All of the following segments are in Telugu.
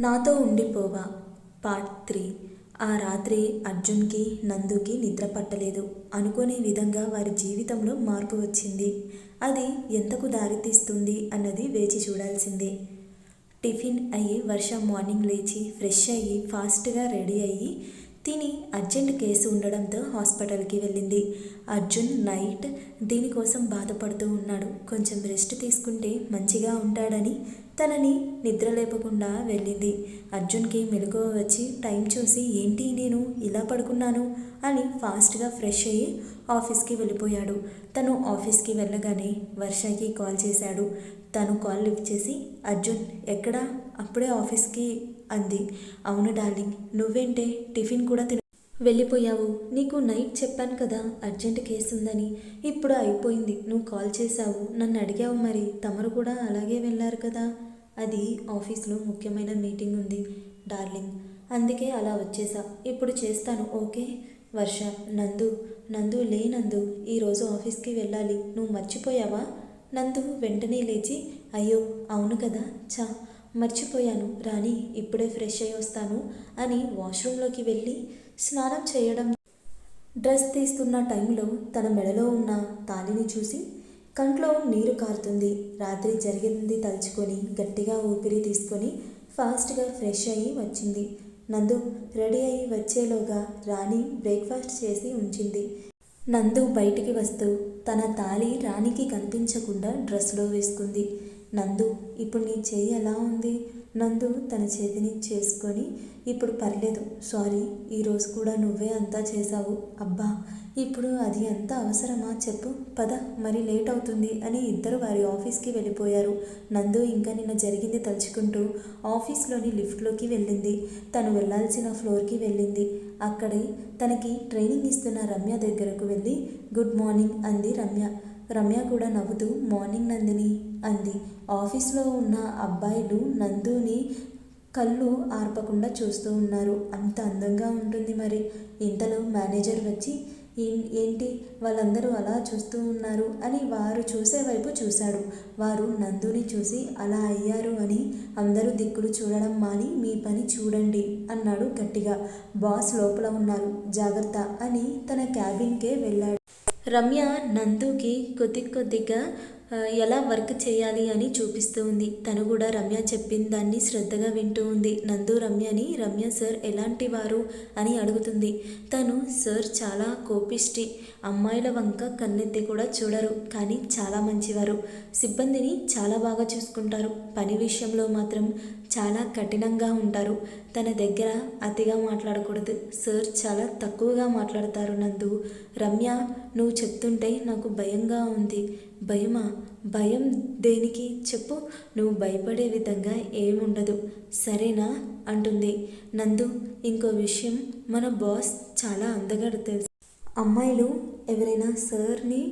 నాతో ఉండిపోవా? Part three. ఆ రాత్రి అర్జున్కి నందుకి నిద్ర పట్టలేదు. అనుకునే విధంగా వారి జీవితంలో మార్పు వచ్చింది. అది ఎంతకు దారితీస్తుంది అన్నది వేచి చూడాల్సిందే. టిఫిన్ అయ్యి వర్ష మార్నింగ్ లేచి ఫ్రెష్ అయ్యి ఫాస్ట్గా రెడీ అయ్యి తిని అర్జెంట్ కేసు ఉండడంతో హాస్పిటల్కి వెళ్ళింది. అర్జున్ నైట్ దీనికోసం బాధపడుతూ ఉన్నాడు. కొంచెం రెస్ట్ తీసుకుంటే మంచిగా ఉంటాడని తనని నిద్ర లేపకుండా వెళ్ళింది. అర్జున్కి మెలకువ వచ్చి టైం చూసి ఏంటి నేను ఇలా పడుకున్నాను? అని ఫాస్ట్గా ఫ్రెష్ అయ్యి ఆఫీస్కి వెళ్ళిపోయాడు. తను ఆఫీస్కి వెళ్ళగానే వర్షకి కాల్ చేశాడు. తను కాల్ లిఫ్ట్ చేసి అర్జున్ ఎక్కడా? అప్పుడే ఆఫీస్కి అంది. అవును డార్లింగ్ నువ్వేంటే? టిఫిన్ కూడా తిన వెళ్ళిపోయావు. నీకు నైట్ చెప్పాను కదా అర్జెంట్ కేసు ఉందని. ఇప్పుడు అయిపోయింది. నువ్వు కాల్ చేశావు. నన్ను అడిగావు మరి. తమరు కూడా అలాగే వెళ్ళారు కదా. అది ఆఫీస్లో ముఖ్యమైన మీటింగ్ ఉంది డార్లింగ్. అందుకే అలా వచ్చేసా. ఇప్పుడు చేస్తాను ఓకే? వర్ష నందు. నందు లే నందు ఈరోజు ఆఫీస్కి వెళ్ళాలి. నువ్వు మర్చిపోయావా? నందు వెంటనే లేచి అయ్యో అవును కదా? చా మర్చిపోయాను. రాణి ఇప్పుడే ఫ్రెష్ అయ్యి వస్తాను అని వాష్రూమ్లోకి వెళ్ళి స్నానం చేయడం. డ్రెస్ తీస్తున్న టైంలో తన మెడలో ఉన్న తాళిని చూసి కంట్లో నీరు కారుతుంది. రాత్రి జరిగింది తలుచుకొని గట్టిగా ఊపిరి తీసుకొని ఫాస్ట్గా ఫ్రెష్ అయ్యి వచ్చింది. నందు రెడీ అయ్యి వచ్చేలోగా రాణి బ్రేక్ఫాస్ట్ చేసి ఉంచింది. నందు బయటికి వస్తూ తన తాళి రాణికి కనిపించకుండా డ్రెస్లో వేసుకుంది. నందు ఇప్పుడు నీ చెయ్యి ఎలా ఉంది? నందు తన చేతిని చేసుకొని ఇప్పుడు పర్లేదు సారీ ఈరోజు కూడా నువ్వే అంతా చేశావు. అబ్బా ఇప్పుడు అది ఎంత అవసరమా చెప్పు. పద మరి లేట్ అవుతుంది అని ఇద్దరు వారి ఆఫీస్కి వెళ్ళిపోయారు. నందు ఇంకా నిన్న జరిగింది తలుచుకుంటూ ఆఫీస్లోని లిఫ్ట్లోకి వెళ్ళింది. తను వెళ్ళాల్సిన ఫ్లోర్కి వెళ్ళింది. అక్కడే తనకి ట్రైనింగ్ ఇస్తున్న రమ్య దగ్గరకు వెళ్ళి గుడ్ మార్నింగ్ అంది రమ్య. రమ్య కూడా నవ్వుతూ మార్నింగ్ నందిని అంది. ఆఫీస్లో ఉన్న అబ్బాయిలు నందుని కళ్ళు ఆర్పకుండా చూస్తూ ఉన్నారు. అంత అందంగా ఉంటుంది మరి. ఇంతలో మేనేజర్ వచ్చి "ఏం- ఏంటి? వాళ్ళందరూ అలా చూస్తూ ఉన్నారు అని వారు చూసే వైపు చూశాడు. వారు నందుని చూసి అలా అయ్యారు అని అందరూ దిక్కులు చూడడం మాని మీ పని చూడండి అన్నాడు గట్టిగా. బాస్ లోపల ఉన్నారు. జాగ్రత్త అని తన క్యాబిన్కే వెళ్ళాడు. రమ్య నందుకి కొద్ది కొద్దిగా ఎలా వర్క్ చేయాలి అని చూపిస్తూ ఉంది. తను కూడా రమ్య చెప్పిన దాన్ని శ్రద్ధగా వింటూ ఉంది. నందు రమ్యని రమ్య సార్ ఎలాంటి వారు అని అడుగుతుంది. తను సార్ చాలా కోపిష్టి అమ్మాయిల వంక కన్నెత్తి కూడా చూడరు కానీ చాలా మంచివారు. సిబ్బందిని చాలా బాగా చూసుకుంటారు. పని విషయంలో మాత్రం చాలా కఠినంగా ఉంటారు. తన దగ్గర అతిగా మాట్లాడకూడదు. సార్ చాలా తక్కువగా మాట్లాడతారు నందు. రమ్య నువ్వు చెప్తుంటే నాకు భయంగా ఉంది. భయమా? భయం దేనికి? చెప్పు. నువ్వు భయపడే విధంగా ఏముండదు. సరేనా? అంటుంది. నందు ఇంకో విషయం మన బాస్ చాలా అందగాడు తెలుసు. అమ్మాయిలు ఎవరైనా సార్ని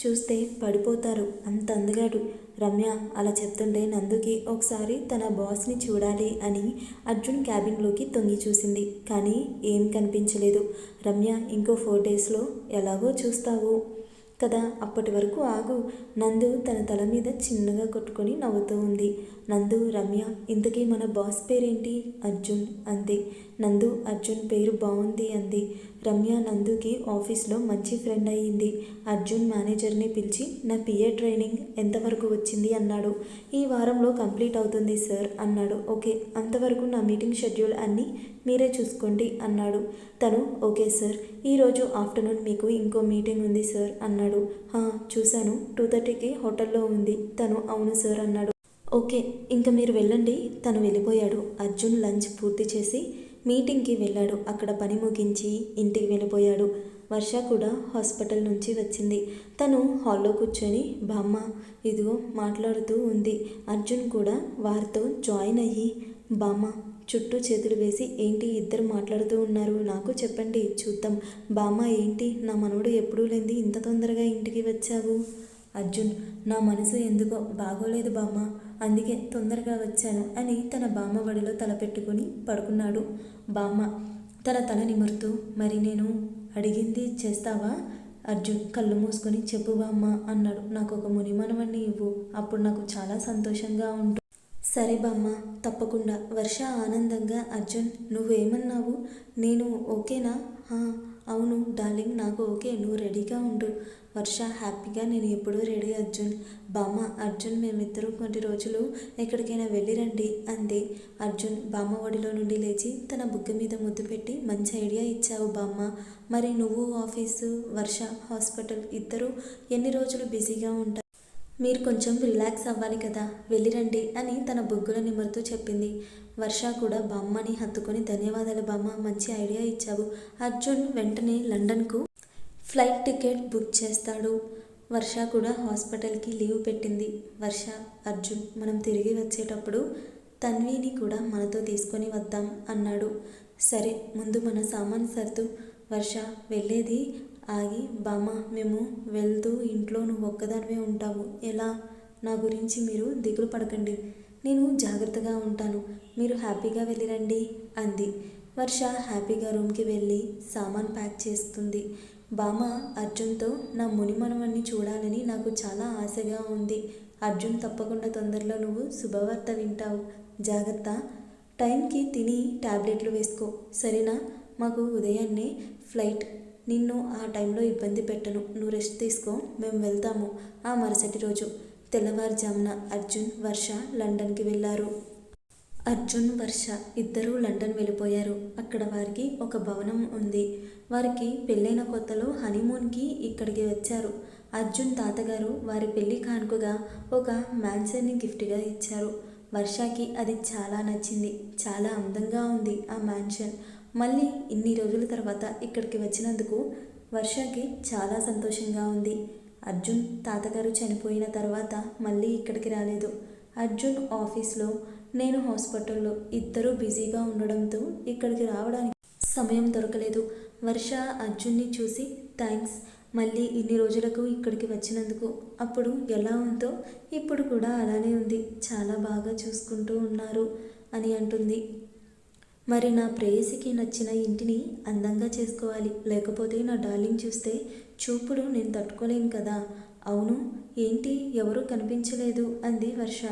చూస్తే పడిపోతారు. అంత అందగాడు. రమ్య అలా చెప్తుంటే నందుకి ఒకసారి తన బాస్ని చూడాలి అని అర్జున్ క్యాబిన్లోకి తొంగి చూసింది. కానీ ఏం కనిపించలేదు. రమ్య ఇంకో ఫోర్ డేస్లో ఎలాగో చూస్తావు? కదా అప్పటి వరకు ఆగు. నందు తన తల మీద చిన్నగా కొట్టుకొని నవ్వుతూ ఉంది. నందు రమ్య ఇంతకీ మన బాస్ పేరేంటి? అర్జున్ అంతే. నందు అర్జున్ పేరు బాగుంది అంది. రమ్య నందుకి ఆఫీస్లో మంచి ఫ్రెండ్ అయ్యింది. అర్జున్ మేనేజర్ని పిలిచి నా పిఏ ట్రైనింగ్ ఎంతవరకు వచ్చింది అన్నాడు. ఈ వారంలో కంప్లీట్ అవుతుంది సార్ అన్నాడు. ఓకే అంతవరకు నా మీటింగ్ షెడ్యూల్ అన్నీ మీరే చూసుకోండి అన్నాడు. తను ఓకే సార్ ఈరోజు ఆఫ్టర్నూన్ మీకు ఇంకో మీటింగ్ ఉంది సార్ అన్నాడు. "హా, చూశాను టూ థర్టీకి హోటల్లో ఉంది. తను అవును సార్ అన్నాడు. ఓకే ఇంకా మీరు వెళ్ళండి. తను వెళ్ళిపోయాడు. అర్జున్ లంచ్ పూర్తి చేసి మీటింగ్కి వెళ్ళాడు. అక్కడ పని ముగించి ఇంటికి వెళ్ళిపోయాడు. వర్ష కూడా హాస్పిటల్ నుంచి వచ్చింది. తను హాల్లో కూర్చొని బామ్మ ఇదిగో మాట్లాడుతూ ఉంది. అర్జున్ కూడా వారితో జాయిన్ అయ్యి బామ్మ చుట్టూ చేతులు వేసి ఏంటి ఇద్దరు మాట్లాడుతూ ఉన్నారు? నాకు చెప్పండి చూద్దాం. బామ్మ ఏంటి? నా మనవడు ఎప్పుడూ లేనిది ఇంత తొందరగా ఇంటికి వచ్చావు? అర్జున్ నా మనసు ఎందుకో బాగోలేదు బామ్మ. అందుకే తొందరగా వచ్చాను అని తన బామ్మ వడిలో తల పెట్టుకుని పడుకున్నాడు. బామ్మ తన తల నిమురుతూ మరి నేను అడిగింది చేస్తావా? అర్జున్ కళ్ళు మూసుకొని చెప్పు బామ్మ అన్నాడు. నాకు ఒక మునిమనవన్ని ఇవ్వు అప్పుడు నాకు చాలా సంతోషంగా ఉంటుంది సరే బామ్మ తప్పకుండా. వర్ష ఆనందంగా అర్జున్ నువ్వేమన్నావు? నేను ఓకేనా? "హా, అవును డార్లింగ్ నాకు ఓకే నువ్వు రెడీగా ఉండు. వర్ష హ్యాపీగా నేను ఎప్పుడూ రెడీ అర్జున్. బామ్మ అర్జున్ మేమిద్దరూ కొన్ని రోజులు ఎక్కడికైనా వెళ్ళిరండి అంది. అర్జున్ బామ్మ ఒడిలో నుండి లేచి తన బుగ్గ మీద ముద్దు పెట్టి మంచి ఐడియా ఇచ్చావు బామ్మ. మరి నువ్వు ఆఫీసు వర్ష హాస్పిటల్ ఇద్దరూ ఎన్ని రోజులు బిజీగా ఉంటారు మీరు కొంచెం రిలాక్స్ అవ్వాలి కదా వెళ్ళిరండి అని తన బొగ్గుల నిమరుతూ చెప్పింది. వర్ష కూడా బామ్మని హత్తుకొని ధన్యవాదాలు బామ్మ మంచి ఐడియా ఇచ్చావు. అర్జున్ వెంటనే లండన్కు ఫ్లైట్ టికెట్ బుక్ చేస్తాడు. వర్ష కూడా హాస్పిటల్కి లీవ్ పెట్టింది. వర్ష అర్జున్ మనం తిరిగి వచ్చేటప్పుడు తన్విని కూడా మనతో తీసుకొని వద్దాం అన్నాడు. సరే ముందు మన సామాన్ సర్దు. వర్ష వెళ్ళేది? ఆగి బామ్మ మేము వెళ్తూ ఇంట్లో నువ్వు ఒక్కదానివే ఉంటావు. ఎలా? నా గురించి మీరు దిగులు పడకండి. నేను జాగ్రత్తగా ఉంటాను. మీరు హ్యాపీగా వెళ్ళిరండి అంది. వర్ష హ్యాపీగా రూమ్కి వెళ్ళి సామాన్ ప్యాక్ చేస్తుంది. భామ అర్జున్తో నా ముని మనవన్ని చూడాలని నాకు చాలా ఆశగా ఉంది. అర్జున్ తప్పకుండా తొందరలో నువ్వు శుభవార్త వింటావు. జాగ్రత్త. టైంకి తిని టాబ్లెట్లు వేసుకో. సరేనా? మాకు ఉదయాన్నే ఫ్లైట్. నిన్ను ఆ టైంలో ఇబ్బంది పెట్టను. నువ్వు రెస్ట్ తీసుకో. మేము వెళ్తాము. ఆ మరుసటి రోజు తెల్లవారుజామున అర్జున్ వర్ష లండన్కి వెళ్ళారు. అర్జున్ వర్ష ఇద్దరూ లండన్ వెళ్ళిపోయారు. అక్కడ వారికి ఒక భవనం ఉంది. వారికి పెళ్ళైన కొత్తలో హనీమూన్కి ఇక్కడికి వచ్చారు. అర్జున్ తాతగారు వారి పెళ్ళి కానుకగా ఒక మ్యాన్సన్ని గిఫ్ట్గా ఇచ్చారు. వర్షకి అది చాలా నచ్చింది. చాలా అందంగా ఉంది ఆ మ్యాన్షన్. మళ్ళీ ఇన్ని రోజుల తర్వాత ఇక్కడికి వచ్చినందుకు వర్షకి చాలా సంతోషంగా ఉంది. అర్జున్ తాతగారు చనిపోయిన తర్వాత మళ్ళీ ఇక్కడికి రాలేదు. అర్జున్ ఆఫీస్లో నేను హాస్పిటల్లో ఇద్దరూ బిజీగా ఉండడంతో ఇక్కడికి రావడానికి సమయం దొరకలేదు. వర్ష అర్జున్ని చూసి థ్యాంక్స్ మళ్ళీ ఇన్ని రోజులకు ఇక్కడికి వచ్చినందుకు. అప్పుడు ఎలా ఉందో ఇప్పుడు కూడా అలానే ఉంది. చాలా బాగా చూసుకుంటూ ఉన్నారు అని అంటుంది. మరి నా ప్రేయసికి నచ్చిన ఇంటిని అందంగా చేసుకోవాలి. లేకపోతే నా డార్లింగ్ చూస్తే చూపుడు నేను తట్టుకోలేను కదా. అవును ఏంటి? ఎవరూ కనిపించలేదు అంది వర్ష.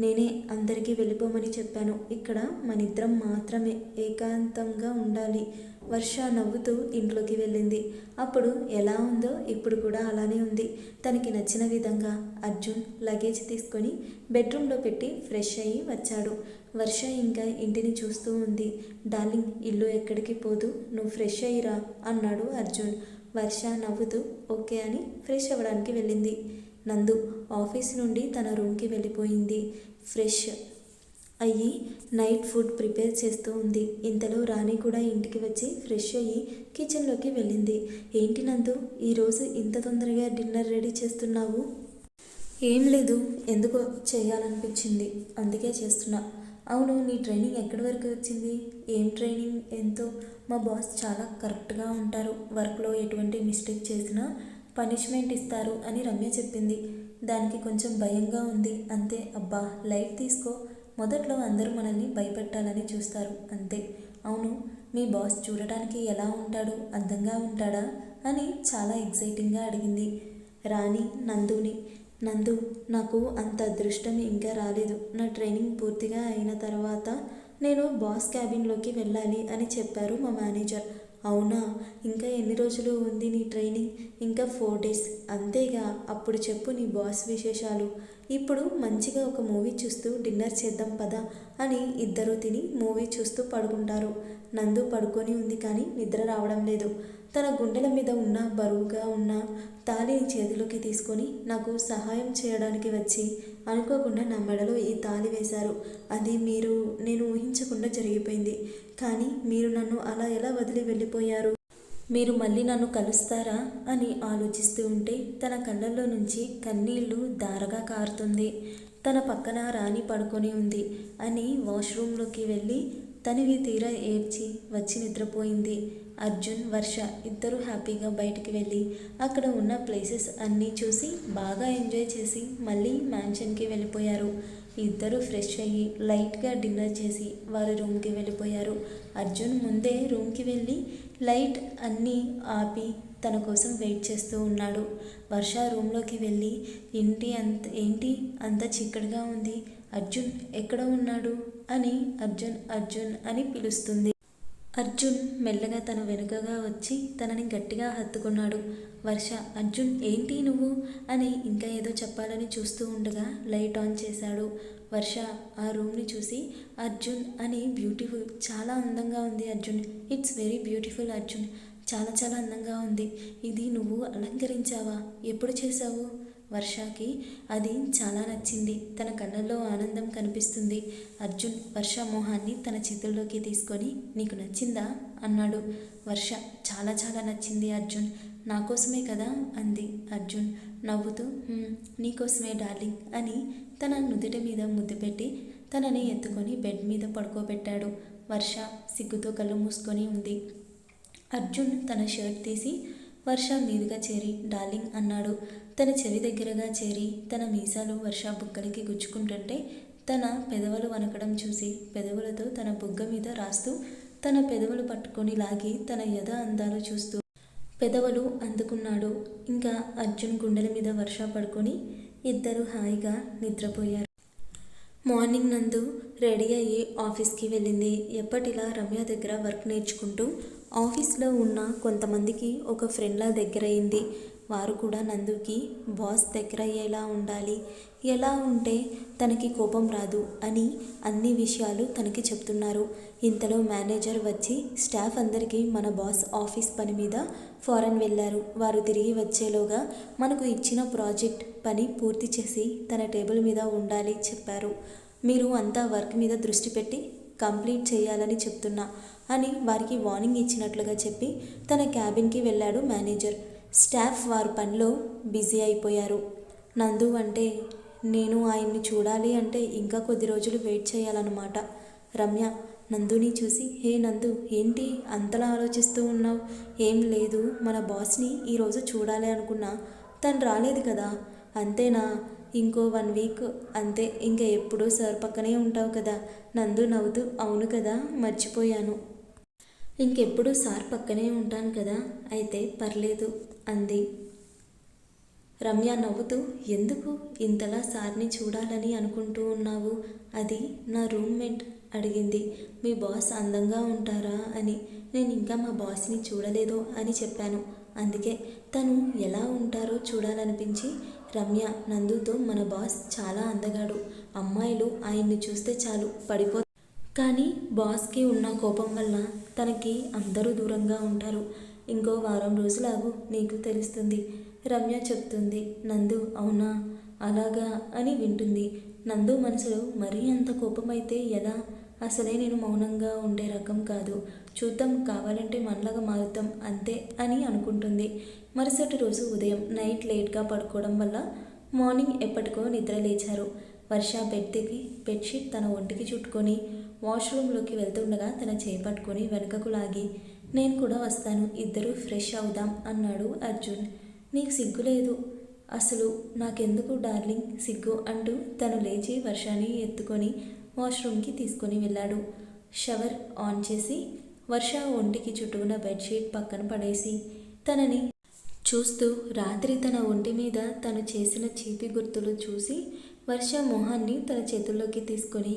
నేనే అందరికీ వెళ్ళిపోమని చెప్పాను. ఇక్కడ మనిద్దరం మాత్రమే ఏకాంతంగా ఉండాలి. వర్ష నవ్వుతూ ఇంట్లోకి వెళ్ళింది. అప్పుడు ఎలా ఉందో ఇప్పుడు కూడా అలానే ఉంది. తనకి నచ్చిన విధంగా అర్జున్ లగేజ్ తీసుకొని బెడ్రూమ్లో పెట్టి ఫ్రెష్ అయ్యి వచ్చాడు. వర్ష ఇంకా ఇంటిని చూస్తూ ఉంది. డార్లింగ్ ఇల్లు ఎక్కడికి పోదు. నువ్వు ఫ్రెష్ అయ్యిరా అన్నాడు అర్జున్. వర్ష నవ్వుతూ ఓకే అని ఫ్రెష్ అవ్వడానికి వెళ్ళింది. నందు ఆఫీస్ నుండి తన రూమ్కి వెళ్ళిపోయింది. ఫ్రెష్ అయ్యి నైట్ ఫుడ్ ప్రిపేర్ చేస్తూ ఉంది. ఇంతలో రాణి కూడా ఇంటికి వచ్చి ఫ్రెష్ అయ్యి కిచెన్లోకి వెళ్ళింది. ఏంటి నందు ఈరోజు ఇంత తొందరగా డిన్నర్ రెడీ చేస్తున్నావు? ఏం లేదు ఎందుకో చేయాలనిపించింది అందుకే చేస్తున్నా. అవును నీ ట్రైనింగ్ ఎక్కడి వరకు వచ్చింది? ఏం ట్రైనింగ్ ఎంతో? మా బాస్ చాలా కరెక్ట్గా ఉంటారు. వర్క్లో ఎటువంటి మిస్టేక్ చేసినా పనిష్మెంట్ ఇస్తారు అని రమ్య చెప్పింది. దానికి కొంచెం భయంగా ఉంది. అంతే అబ్బా లైట్ తీసుకో. మొదట్లో అందరూ మనల్ని భయపెట్టాలని చూస్తారు. అంతే. అవును మీ బాస్ చూడటానికి ఎలా ఉంటాడు? అందంగా ఉంటాడా? అని చాలా ఎగ్జైటింగ్గా అడిగింది. రాణి నందుని. నందు నాకు అంత అదృష్టం ఇంకా రాలేదు. నా ట్రైనింగ్ పూర్తిగా అయిన తర్వాత నేను బాస్ క్యాబిన్లోకి వెళ్ళాలి అని చెప్పారు మా మేనేజర్. అవునా? ఇంకా ఎన్ని రోజులు ఉంది నీ ట్రైనింగ్? ఇంకా ఫోర్ డేస్. అంతేగా. అప్పుడు చెప్పు నీ బాస్ విశేషాలు. ఇప్పుడు మంచిగా ఒక మూవీ చూస్తూ డిన్నర్ చేద్దాం పదా అని ఇద్దరు తిని మూవీ చూస్తూ పడుకుంటారు. నందు పడుకొని ఉంది కానీ నిద్ర రావడం లేదు. తన గుండెల మీద ఉన్న బరువుగా ఉన్న తాళిని చేతిలోకి తీసుకొని నాకు సహాయం చేయడానికి వచ్చి అనుకోకుండా నా మెడలో ఈ తాళి వేశారు. అది మీరు నేను ఊహించకుండా జరిగిపోయింది. కానీ మీరు నన్ను అలా ఎలా వదిలి వెళ్ళిపోయారు? మీరు మళ్ళీ నన్ను కలుస్తారా? అని ఆలోచిస్తూ ఉంటే తన కళ్ళల్లో నుంచి కన్నీళ్ళు దారగా కారుతుంది. తన పక్కన రాణి పడుకొని ఉంది అని వాష్రూమ్లోకి వెళ్ళి తనివి తీరా ఏడ్చి వచ్చి నిద్రపోయింది. అర్జున్ వర్ష ఇద్దరు హ్యాపీగా బయటికి వెళ్ళి అక్కడ ఉన్న ప్లేసెస్ అన్నీ చూసి బాగా ఎంజాయ్ చేసి మళ్ళీ మ్యాన్షన్కి వెళ్ళిపోయారు. ఇద్దరు ఫ్రెష్ అయ్యి లైట్గా డిన్నర్ చేసి వారి రూమ్కి వెళ్ళిపోయారు. అర్జున్ ముందే రూమ్కి వెళ్ళి లైట్ అన్నీ ఆపి తన కోసం వెయిట్ చేస్తూ ఉన్నాడు. వర్ష రూమ్లోకి వెళ్ళి ఇంటి అంత ఏంటి? అంత చీకటిగా ఉంది. అర్జున్ ఎక్కడ ఉన్నాడు? అని అర్జున్ అర్జున్ అని పిలుస్తుంది. అర్జున్ మెల్లగా తన వెనుకగా వచ్చి తనని గట్టిగా హత్తుకున్నాడు. వర్ష అర్జున్ ఏంటి నువ్వు? అని ఇంకా ఏదో చెప్పాలని చూస్తూ ఉండగా లైట్ ఆన్ చేశాడు. వర్ష ఆ రూమ్ని చూసి అర్జున్ అని బ్యూటిఫుల్ చాలా అందంగా ఉంది Arjun. It's very beautiful Arjun. చాలా చాలా అందంగా ఉంది. ఇది నువ్వు అలంకరించావా? ఎప్పుడు చేశావు? వర్షాకి అది చాలా నచ్చింది. తన కళ్ళల్లో ఆనందం కనిపిస్తుంది. అర్జున్ వర్ష మోహాన్ని తన చేతుల్లోకి తీసుకొని నీకు నచ్చిందా? అన్నాడు. వర్ష చాలా చాలా నచ్చింది అర్జున్. నా కోసమే కదా? అంది అర్జున్. నవ్వుతూ నీకోసమే డార్లింగ్ అని తన నుదుటి మీద ముద్దు పెట్టి తనని ఎత్తుకొని బెడ్ మీద పడుకోబెట్టాడు. వర్ష సిగ్గుతో కళ్ళు మూసుకొని ఉంది. అర్జున్ తన షర్ట్ తీసి వర్ష మీదుగా చేరి డార్లింగ్ అన్నాడు. తన చెవి దగ్గరగా చేరి తన మీసాలు వర్ష బుగ్గలకి గుచ్చుకుంటుంటే తన పెదవులు వనకడం చూసి పెదవులతో తన బుగ్గ మీద రాస్తూ తన పెదవులు పట్టుకొని లాగి తన యథ అందాలు చూస్తూ పెదవులు అందుకున్నాడు. ఇంకా అర్జున్ గుండెల మీద వర్ష పడుకొని ఇద్దరు హాయిగా నిద్రపోయారు. మార్నింగ్ నందు రెడీ అయ్యి ఆఫీస్కి వెళ్ళింది. ఎప్పటిలా రమ్య దగ్గర వర్క్ నేర్చుకుంటూ ఆఫీస్లో ఉన్న కొంతమందికి ఒక ఫ్రెండ్లా దగ్గరైంది. వారు కూడా నందుకి బాస్ దగ్గర ఎలా ఉండాలి. ఎలా ఉంటే తనకి కోపం రాదు అని అన్ని విషయాలు తనకి చెప్తున్నారు. ఇంతలో మేనేజర్ వచ్చి స్టాఫ్ అందరికీ మన బాస్ ఆఫీస్ పని మీద ఫారెన్ వెళ్ళారు. వారు తిరిగి వచ్చేలోగా మనకు ఇచ్చిన ప్రాజెక్ట్ పని పూర్తి చేసి తన టేబుల్ మీద ఉండాలి చెప్పారు. మీరు అంతా వర్క్ మీద దృష్టి పెట్టి కంప్లీట్ చేయాలని చెప్తున్నా అని వారికి వార్నింగ్ ఇచ్చినట్లుగా చెప్పి తన క్యాబిన్కి వెళ్ళాడు మేనేజర్. స్టాఫ్ వారి పనిలో బిజీ అయిపోయారు. నందు అంటే నేను ఆయన్ని చూడాలి అంటే ఇంకా కొద్ది రోజులు వెయిట్ చేయాలన్నమాట. రమ్య నందుని చూసి హే నందు ఏంటి అంతలా ఆలోచిస్తూ ఉన్నావు? ఏం లేదు మన బాస్ని ఈరోజు చూడాలి అనుకున్నా. తను రాలేదు కదా. అంతేనా? ఇంకో వన్ వీక్ అంతే ఇంకా ఎప్పుడూ సార్ పక్కనే ఉంటావు కదా. నందు నవ్వుతూ అవును కదా మర్చిపోయాను. ఇంకెప్పుడు సార్ పక్కనే ఉంటాను కదా అయితే పర్లేదు అంది. రమ్య నవ్వుతూ ఎందుకు ఇంతలా సార్ని చూడాలని అనుకుంటూ ఉన్నావు? అది నా రూమ్మేట్ అడిగింది. మీ బాస్ అందంగా ఉంటారా? అని. నేను ఇంకా మా బాస్ని చూడలేదు అని చెప్పాను. అందుకే తను ఎలా ఉంటారో చూడాలనిపించి రమ్య నందుతో మన బాస్ చాలా అందగాడు. అమ్మాయిలు ఆయన్ని చూస్తే చాలు పడిపో కానీ బాస్కి ఉన్న కోపం వల్ల తనకి అందరూ దూరంగా ఉంటారు. ఇంకో వారం రోజులాగు నీకు తెలుస్తుంది. రమ్య చెప్తుంది నందు అవునా? అలాగా అని వింటుంది. నందు మనసులో మరీ అంత కోపమైతే ఎలా? అసలే నేను మౌనంగా ఉండే రకం కాదు. చూద్దాం కావాలంటే మనలాగా మారుతాం అంతే అని అనుకుంటుంది. మరుసటి రోజు ఉదయం నైట్ లేట్గా పడుకోవడం వల్ల మార్నింగ్ ఎప్పటికో నిద్ర లేచారు. వర్ష బెడ్ దిగి బెడ్షీట్ తన ఒంటికి చుట్టుకొని వాష్రూమ్లోకి వెళ్తుండగా తన చేపట్టుకొని వెనుకకు లాగి నేను కూడా వస్తాను ఇద్దరూ ఫ్రెష్ అవుదాం అన్నాడు అర్జున్. నీకు సిగ్గు లేదు. అసలు నాకెందుకు డార్లింగ్ సిగ్గు అంటూ తను లేచి వర్షాన్ని ఎత్తుకొని వాష్రూమ్కి తీసుకొని వెళ్ళాడు. షవర్ ఆన్ చేసి వర్ష ఒంటికి చుట్టూన బెడ్షీట్ పక్కన పడేసి తనని చూస్తూ రాత్రి తన ఒంటి మీద తను చేసిన చీపి గుర్తులు చూసి వర్ష మొహాన్ని తన చేతుల్లోకి తీసుకొని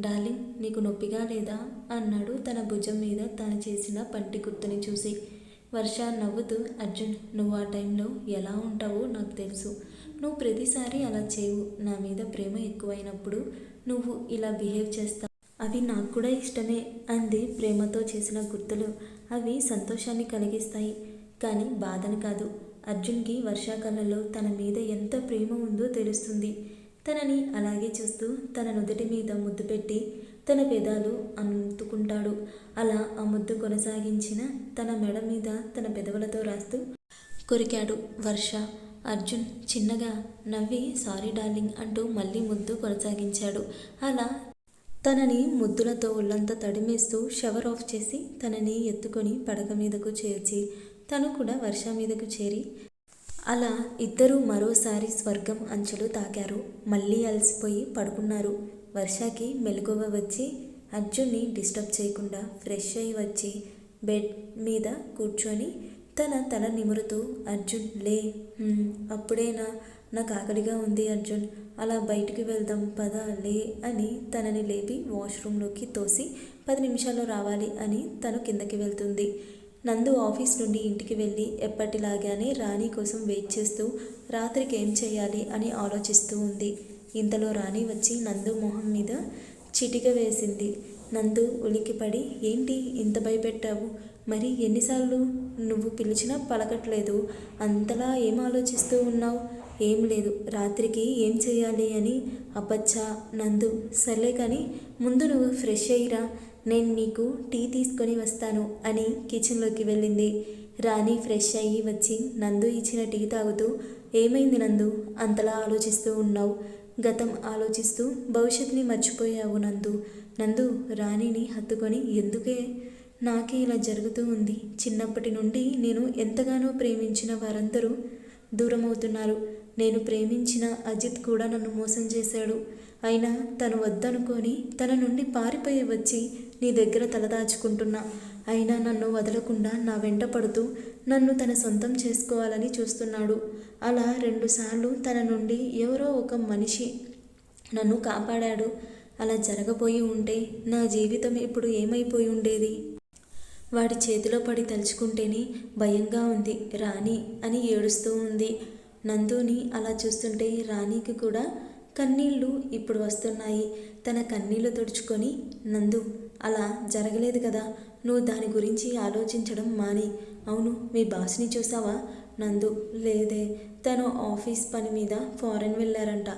డార్లింగ్ నీకు నొప్పిగా లేదా? అన్నాడు తన భుజం మీద తను చేసిన పంటి గుర్తుని చూసి. వర్ష నవ్వుతూ అర్జున్ నువ్వు ఆ టైంలో ఎలా ఉంటావో నాకు తెలుసు. నువ్వు ప్రతిసారి అలా చేయవు. నా మీద ప్రేమ ఎక్కువైనప్పుడు నువ్వు ఇలా బిహేవ్ చేస్తావు. అవి నాకు కూడా ఇష్టమే అంది ప్రేమతో చేసిన గుర్తులు. అవి సంతోషాన్ని కలిగిస్తాయి. కానీ బాధను కాదు. అర్జున్కి వర్షాకాలంలో తన మీద ఎంత ప్రేమ ఉందో తెలుస్తుంది. తనని అలాగే చూస్తూ తన నుదుటి మీద ముద్దు పెట్టి తన పెదాలు అందుకుంటాడు అలా ఆ ముద్దు కొనసాగించిన తన మెడ మీద తన పెదవులతో రాస్తూ కొరికాడు వర్ష. అర్జున్ చిన్నగా నవ్వి సారీ డార్లింగ్ అంటూ మళ్ళీ ముద్దు కొనసాగించాడు. అలా తనని ముద్దులతో ఒళ్ళంతా తడిమేస్తూ షవర్ ఆఫ్ చేసి తనని ఎత్తుకొని పడక మీదకు చేర్చి తను కూడా వర్ష మీదకు చేరి అలా ఇద్దరూ మరోసారి స్వర్గం అంచులు తాకారు. మళ్ళీ అలసిపోయి పడుకున్నారు. వర్షాకి మెలకువ వచ్చి అర్జున్ని డిస్టర్బ్ చేయకుండా ఫ్రెష్ అయి వచ్చి బెడ్ మీద కూర్చొని తన తల నిమురుతూ అర్జున్ లే. అప్పుడేనా నాకు ఆకలిగా ఉంది అర్జున్. అలా బయటికి వెళ్దాం పద లే అని తనని లేపి వాష్రూమ్లోకి తోసి పది నిమిషాల్లో రావాలి అని తను కిందకి వెళ్తుంది. నందు ఆఫీస్ నుండి ఇంటికి వెళ్ళి ఎప్పటిలాగానే రాణి కోసం వెయిట్ చేస్తూ రాత్రికి ఏం చేయాలి? అని ఆలోచిస్తూ ఉంది. ఇంతలో రాణి వచ్చి నందు మొహం మీద చిటిక వేసింది. నందు ఉలికిపడి ఏంటి ఇంత భయపెట్టావు? మరి ఎన్నిసార్లు నువ్వు పిలిచినా పలకట్లేదు? అంతలా ఏం ఆలోచిస్తూ ఉన్నావు? ఏం లేదు. రాత్రికి ఏం చేయాలి అని? అబ్బచ్చా నందు. సర్లే కానీ ముందు నువ్వు ఫ్రెష్ అయ్యిరా. నేను నీకు టీ తీసుకొని వస్తాను అని కిచెన్లోకి వెళ్ళింది. రాణి ఫ్రెష్ అయ్యి వచ్చి నందు ఇచ్చిన టీ తాగుతూ ఏమైంది నందు? అంతలా ఆలోచిస్తూ ఉన్నావు. గతం ఆలోచిస్తూ భవిష్యత్తుని మర్చిపోయావు నందు. నందు రాణిని హత్తుకొని ఎందుకే నాకే ఇలా జరుగుతూ ఉంది. చిన్నప్పటి నుండి నేను ఎంతగానో ప్రేమించిన వారందరూ దూరమవుతున్నారు. నేను ప్రేమించిన అజిత్ కూడా నన్ను మోసం చేశాడు. అయినా తను వద్దనుకొని తన నుండి పారిపోయి వచ్చి నీ దగ్గర తలదాచుకుంటున్నా అయినా నన్ను వదలకుండా నా వెంట పడుతూ నన్ను తన సొంతం చేసుకోవాలని చూస్తున్నాడు. అలా రెండుసార్లు తన నుండి ఎవరో ఒక మనిషి నన్ను కాపాడాడు. అలా జరగబోయి ఉంటే నా జీవితం ఇప్పుడు ఏమైపోయి ఉండేది? వాడి చేతిలో పడి తలుచుకుంటేనే భయంగా ఉంది. రాణి అని ఏడుస్తూ ఉంది. నందుని అలా చూస్తుంటే రాణికి కూడా కన్నీళ్ళు ఇప్పుడు వస్తున్నాయి. తన కన్నీళ్ళు తుడుచుకొని నందు అలా జరగలేదు కదా. నువ్వు దాని గురించి ఆలోచించడం మాని. అవును మీ బాస్ని చూసావా? నందు లేదే. తను ఆఫీస్ పని మీద ఫారెన్ వెళ్ళారంట.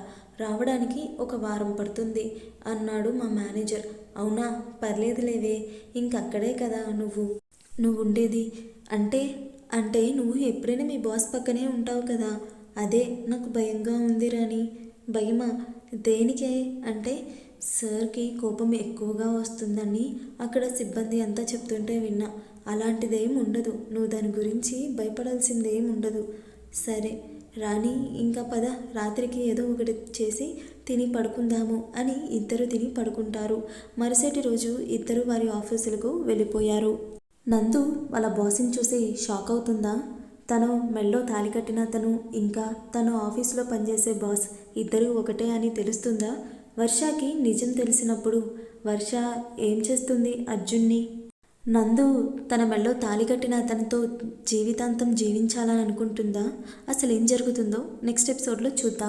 రావడానికి ఒక వారం పడుతుంది అన్నాడు మా మేనేజర్. అవునా? పర్లేదులేవే. ఇంకక్కడే కదా నువ్వు. నువ్వు ఉండేది అంటే అంటే నువ్వు ఎప్పుడైనా మీ బాస్ పక్కనే ఉంటావు కదా. అదే నాకు భయంగా ఉంది రాని భయమా? దేనికే? అంటే సార్కి కోపం ఎక్కువగా వస్తుందని అక్కడ సిబ్బంది అంతా చెప్తుంటే విన్నా. అలాంటిదేం ఉండదు. నువ్వు దాని గురించి భయపడాల్సిందేం ఉండదు. సరే. రాణి ఇంకా పద రాత్రికి ఏదో ఒకటి చేసి తిని పడుకుందాము అని ఇద్దరు తిని పడుకుంటారు. మరుసటి రోజు ఇద్దరు వారి ఆఫీసులకు వెళ్ళిపోయారు. నందు వాళ్ళ బాస్ని చూసి షాక్ అవుతుందా? తను మెళ్ళో తాలి కట్టిన తను ఇంకా తను ఆఫీసులో పనిచేసే బాస్ ఇద్దరు ఒకటే అని తెలుస్తుందా? వర్షకి నిజం తెలిసినప్పుడు వర్ష ఏం చేస్తుంది అర్జున్ని? నందు తన మెళ్ళో తాళి కట్టిన అతనితో జీవితాంతం జీవించాలని అనుకుంటుందా అసలు ఏం జరుగుతుందో? నెక్స్ట్ ఎపిసోడ్లో చూద్దాం.